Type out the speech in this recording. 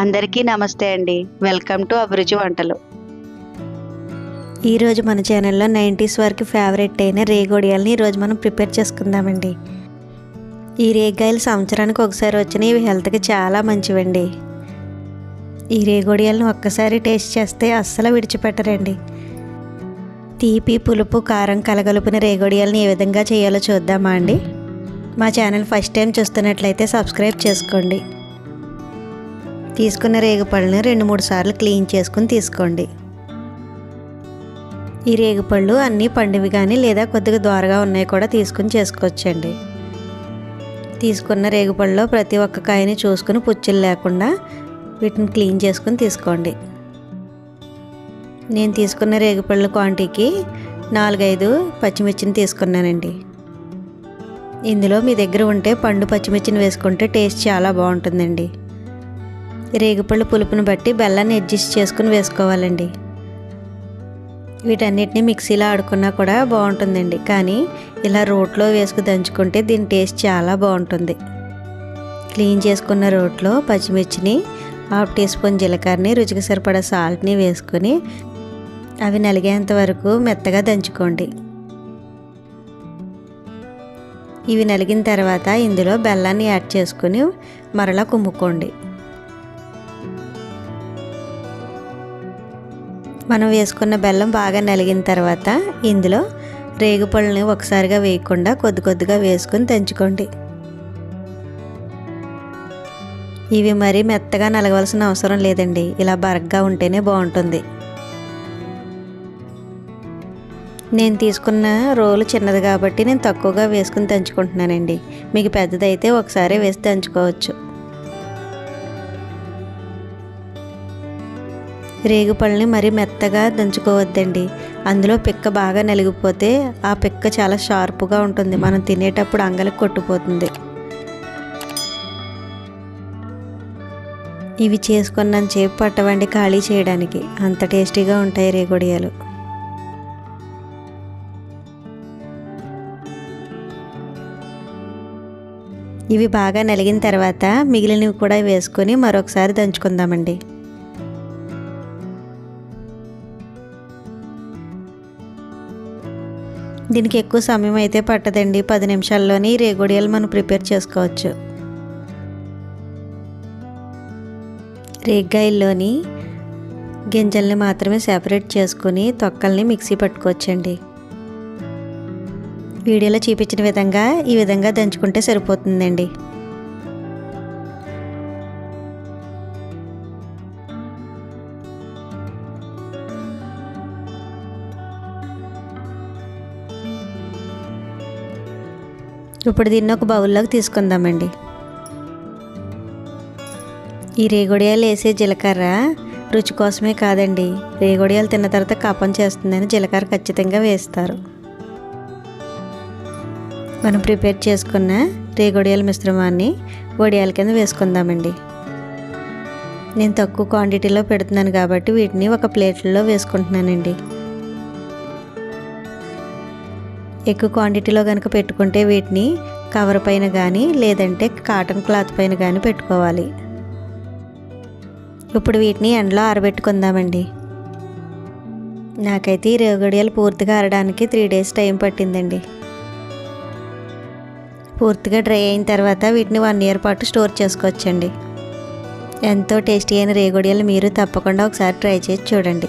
అందరికీ నమస్తే అండి. వెల్కమ్ టు అభిరుచి వంటలు. ఈరోజు మన ఛానల్లో నైంటీస్ వరకు ఫేవరెట్ అయిన రేగోడియాలని ఈరోజు మనం ప్రిపేర్ చేసుకుందామండి. ఈ రేగాయలు సంవత్సరానికి ఒకసారి వచ్చినాయి ఇవి హెల్త్కి చాలా మంచివండి. ఈ రేగోడియాలను ఒక్కసారి టేస్ట్ చేస్తే అస్సలు విడిచిపెట్టరండి. తీపి పులుపు కారం కలగలుపున రేగోడియాలని ఏ విధంగా చేయాలో చూద్దామా అండి. మా ఛానల్ ఫస్ట్ టైం చూస్తున్నట్లయితే సబ్స్క్రైబ్ చేసుకోండి. తీసుకున్న రేగుపళ్ళని రెండు మూడు సార్లు క్లీన్ చేసుకుని తీసుకోండి. ఈ రేగుపళ్ళు అన్నీ పండివి కానీ లేదా కొద్దిగా ద్వారగా ఉన్నాయి కూడా తీసుకుని చేసుకోవచ్చండి. తీసుకున్న రేగుపళ్ళలో ప్రతి ఒక్క కాయని చూసుకుని పుచ్చులు లేకుండా వీటిని క్లీన్ చేసుకుని తీసుకోండి. నేను తీసుకున్న రేగుపళ్ళ క్వాంటిటీకి నాలుగైదు పచ్చిమిర్చిని తీసుకున్నానండి. ఇందులో మీ దగ్గర ఉంటే పండు పచ్చిమిర్చిని వేసుకుంటే టేస్ట్ చాలా బాగుంటుందండి. రేగుపళ్ళు పులుపుని బట్టి బెల్లాన్ని అడ్జస్ట్ చేసుకుని వేసుకోవాలండి. వీటన్నిటిని మిక్సీలో ఆడుకున్నా కూడా బాగుంటుందండి. కానీ ఇలా రోట్లో వేసుకు దంచుకుంటే దీని టేస్ట్ చాలా బాగుంటుంది. క్లీన్ చేసుకున్న రోట్లో పచ్చిమిర్చిని హాఫ్ టీ స్పూన్ జీలకర్రని రుచికి సరిపడా సాల్ట్ని వేసుకొని అవి నలిగేంత వరకు మెత్తగా దంచుకోండి. ఇవి నలిగిన తర్వాత ఇందులో బెల్లాన్ని యాడ్ చేసుకుని మరలా కుమ్ముకోండి మనం వేసుకున్న బెల్లం బాగా నలిగిన తర్వాత ఇందులో రేగుపళ్ళని ఒకసారిగా వేయకుండా కొద్ది కొద్దిగా వేసుకొని తెంచుకోండి ఇవి మరీ మెత్తగా నలగవలసిన అవసరం లేదండి. ఇలా బరగ్గా ఉంటేనే బాగుంటుంది. నేను తీసుకున్న రోలు చిన్నది కాబట్టి నేను తక్కువగా వేసుకుని దంచుకుంటున్నానండి. మీకు పెద్దదైతే ఒకసారి వేసి దంచుకోవచ్చు. రేగుపళ్ళని మరీ మెత్తగా దంచుకోవద్దండి. అందులో పిక్క బాగా నలిగిపోతే ఆ పిక్క చాలా షార్ప్గా ఉంటుంది. మనం తినేటప్పుడు అంగలకు కొట్టుపోతుంది ఇవి చేసుకున్నాను చేపు పట్టవండి ఖాళీ చేయడానికి. అంత టేస్టీగా ఉంటాయి రేగొడియాలు. ఇవి బాగా నలిగిన తర్వాత మిగిలినవి కూడా వేసుకొని మరొకసారి దంచుకుందామండి. దీనికి ఎక్కువ సమయం అయితే పట్టదండి. పది నిమిషాల్లోనే ఈ రేగొడియాలు మనం ప్రిపేర్ చేసుకోవచ్చు. రేగ్గాయల్లోని గింజల్ని మాత్రమే సెపరేట్ చేసుకుని తొక్కల్ని మిక్సీ పట్టుకోవచ్చండి. వీడియోలో చూపించిన విధంగా ఈ విధంగా దంచుకుంటే సరిపోతుందండి. ఇప్పుడు దీన్ని ఒక బౌల్లోకి తీసుకుందామండి. ఈ రేగొడియాలు వేసే జీలకర్ర రుచి కోసమే కాదండి. రేగొడియాలు తిన్న తర్వాత కపం చేస్తుందని జీలకర్ర ఖచ్చితంగా వేస్తారు. మనం ప్రిపేర్ చేసుకున్న రేగొడియాల మిశ్రమాన్ని వడియాల కింద వేసుకుందామండి. నేను తక్కువ క్వాంటిటీలో పెడుతున్నాను కాబట్టి వీటిని ఒక ప్లేట్లో వేసుకుంటున్నానండి. ఎక్కువ క్వాంటిటీలో కనుక పెట్టుకుంటే వీటిని కవర్ పైన కానీ లేదంటే కాటన్ క్లాత్ పైన కానీ పెట్టుకోవాలి. ఇప్పుడు వీటిని ఎండలో ఆరబెట్టుకుందామండి. నాకైతే ఈ రేగడియాలు పూర్తిగా ఆరడానికి త్రీ డేస్ టైం పట్టిందండి. పూర్తిగా డ్రై అయిన తర్వాత వీటిని వన్ ఇయర్ పాటు స్టోర్ చేసుకోవచ్చండి. ఎంతో టేస్టీ అయిన రేగొడియాలు మీరు తప్పకుండా ఒకసారి ట్రై చేసి చూడండి.